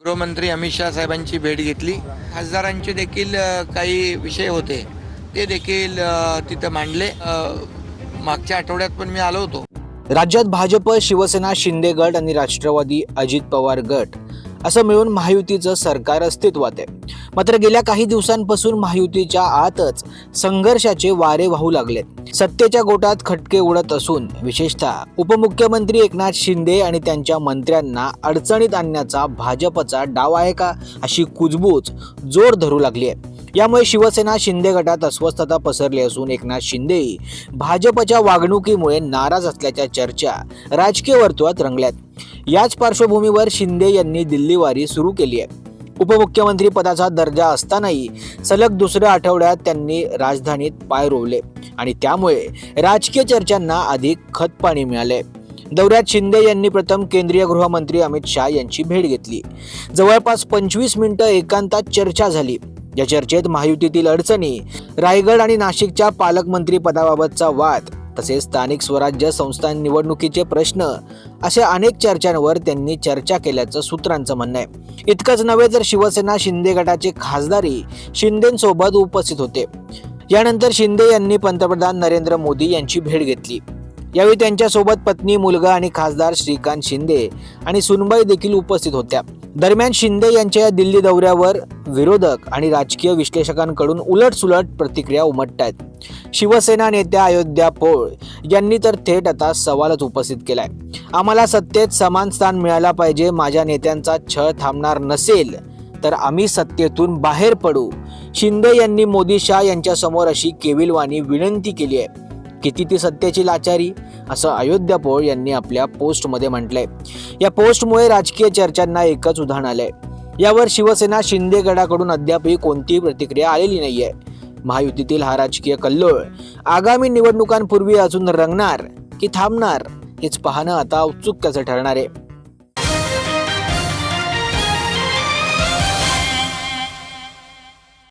गृहमंत्री अमित शाह साहेबांची भेट घेतली. खासदारांचे देखील काही विषय होते. ते देखील तिथं मांडले. मागच्या आठवड्यात पण मी आलो होतो. राज्यात भाजप शिवसेना शिंदे गट आणि राष्ट्रवादी अजित पवार गट असं मिळून महायुतीचं सरकार अस्तित्वात आहे. मात्र गेल्या काही दिवसांपासून महायुतीच्या आतच संघर्षाचे वारे वाहू लागले सत्तेच्या गोटात खटके उडत असून विशेषतः उपमुख्यमंत्री एकनाथ शिंदे आणि त्यांच्या मंत्र्यांना अडचणीत आणण्याचा भाजपचा डाव आहे का अशी कुजबूज जोर धरू लागली आहे. यामुळे शिवसेना शिंदे गटात अस्वस्थता पसरली असून एकनाथ शिंदे भाजपच्या वागणुकीमुळे नाराज असल्याच्या चर्चा राजकीय वर्तुळात रंगल्यात. याच पार्श्वभूमीवर शिंदे यांनी दिल्लीवारी सुरू केली आहे. उपमुख्यमंत्री पदाचा दर्जा असतानाही सलग दुसऱ्या आठवड्यात त्यांनी राजधानीत पाय रोवले आणि त्यामुळे राजकीय चर्चांना अधिक खतपाणी मिळाले. दौऱ्यात शिंदे यांनी प्रथम केंद्रीय गृहमंत्री अमित शहा यांची भेट घेतली. जवळपास पंचवीस मिनिटं एकांतात चर्चा झाली. या चर्चेत महायुतीतील अडचणी रायगड आणि नाशिकच्या पालकमंत्री पदाबाबतचा वाद तसेच स्थानिक स्वराज्य संस्था निवडणुकीचे प्रश्न अशा अनेक चर्चांवर त्यांनी चर्चा केल्याचं सूत्रांचं म्हणणं आहे. इतकंच नव्हे तर शिवसेना शिंदे गटाचे खासदारी शिंदेसोबत उपस्थित होते. यानंतर शिंदे यांनी पंतप्रधान नरेंद्र मोदी यांची भेट घेतली. यावेळी त्यांच्यासोबत पत्नी मुलगा आणि खासदार श्रीकांत शिंदे आणि सुनबाई देखील उपस्थित होत्या. दरम्यान शिंदे यांच्या या दिल्ली दौऱ्यावर विरोधक आणि राजकीय विश्लेषकांकडून उलटसुलट प्रतिक्रिया उमटत आहेत शिवसेना नेत्या अयोध्या पोळ यांनी तर थेट आता सवालच उपस्थित केलाय. आम्हाला सत्तेत समान स्थान मिळायला पाहिजे माझ्या नेत्यांचा छळ थांबणार नसेल तर आम्ही सत्तेतून बाहेर पडू. शिंदे यांनी मोदी शाह यांच्यासमोर अशी केविलवाणी विनंती केली आहे. किती ती सत्तेची लाचारी? असं अयोध्या पोळ यांनी आपल्या पोस्टमध्ये म्हटलंय. या पोस्टमुळे राजकीय चर्चांना एकच उधाण आलंय. यावर शिवसेना शिंदेगडाकडून अद्यापही कोणतीही प्रतिक्रिया आलेली नाहीये. महायुतीतील हा राजकीय कल्लोळ आगामी निवडणुकांपूर्वी अजून रंगणार की थांबणार हेच पाहणं आता औत्सुक्याचं ठरणार आहे.